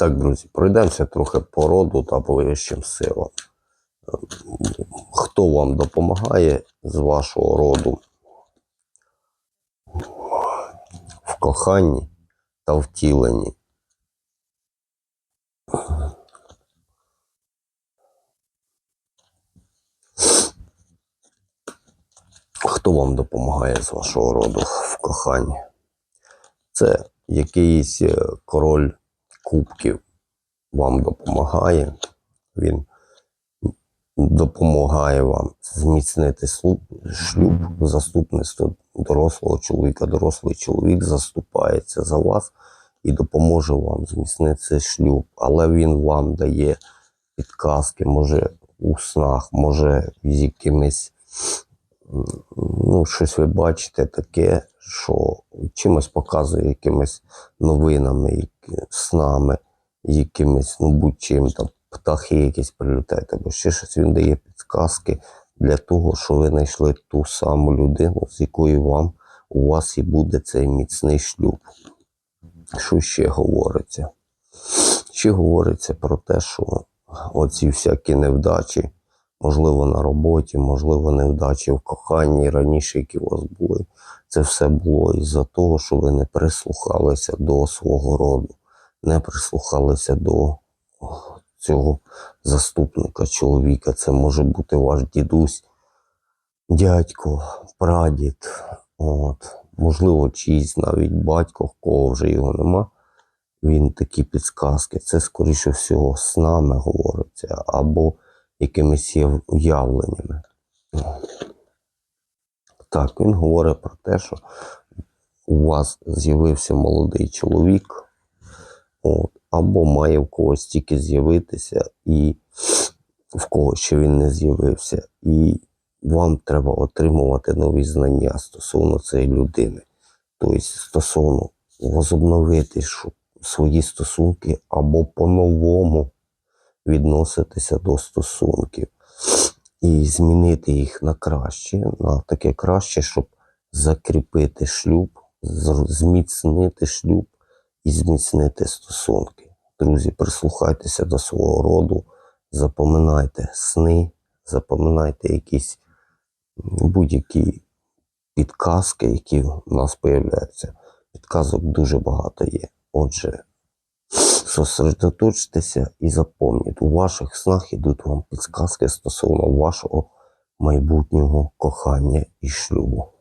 Так, друзі, пройдемося трохи по роду та по вищим силам. Хто вам допомагає з вашого роду в коханні та втіленні? Хто вам допомагає з вашого роду в коханні? Це якийсь е, король кубків вам допомагає. Він допомагає вам зміцнити шлюб, заступництво дорослого чоловіка. Дорослий чоловік заступається за вас і допоможе вам зміцнити шлюб. Але він вам дає підказки, може у снах, може з якимись ну, щось ви бачите таке, що чимось показує якимись новинами, які- снами, якимись, ну будь-чим там птахи якісь прилітають, або ще щось він дає підказки для того, що ви знайшли ту саму людину, з якою вам у вас і буде цей міцний шлюб. Що ще говориться? Ще говориться про те, що оці всякі невдачі, можливо, на роботі, можливо, невдачі в коханні раніше, які у вас були, це все було із-за того, що ви не прислухалися до свого роду, не прислухалися до цього заступника чоловіка. Це може бути ваш дідусь, дядько, прадід, от, можливо, чийсь навіть батько, в кого вже його нема. Він такі підсказки. Це, скоріше всього, з нами говориться, або якимись є уявленнями. Так, він говорить про те, що у вас з'явився молодий чоловік, от, або має в когось тільки з'явитися, і в кого ще він не з'явився. І вам треба отримувати нові знання стосовно цієї людини. Тобто, стосовно возобновити свої стосунки або по-новому відноситися до стосунків і змінити їх на краще, на таке краще, щоб закріпити шлюб, зміцнити шлюб і зміцнити стосунки. Друзі, прислухайтеся до свого роду, запоминайте сни, запоминайте якісь будь-які підказки, які в нас появляються. Підказок дуже багато є. Отже, сосредоточтеся і запомніть, у ваших снах йдуть вам підсказки стосовно вашого майбутнього кохання і шлюбу.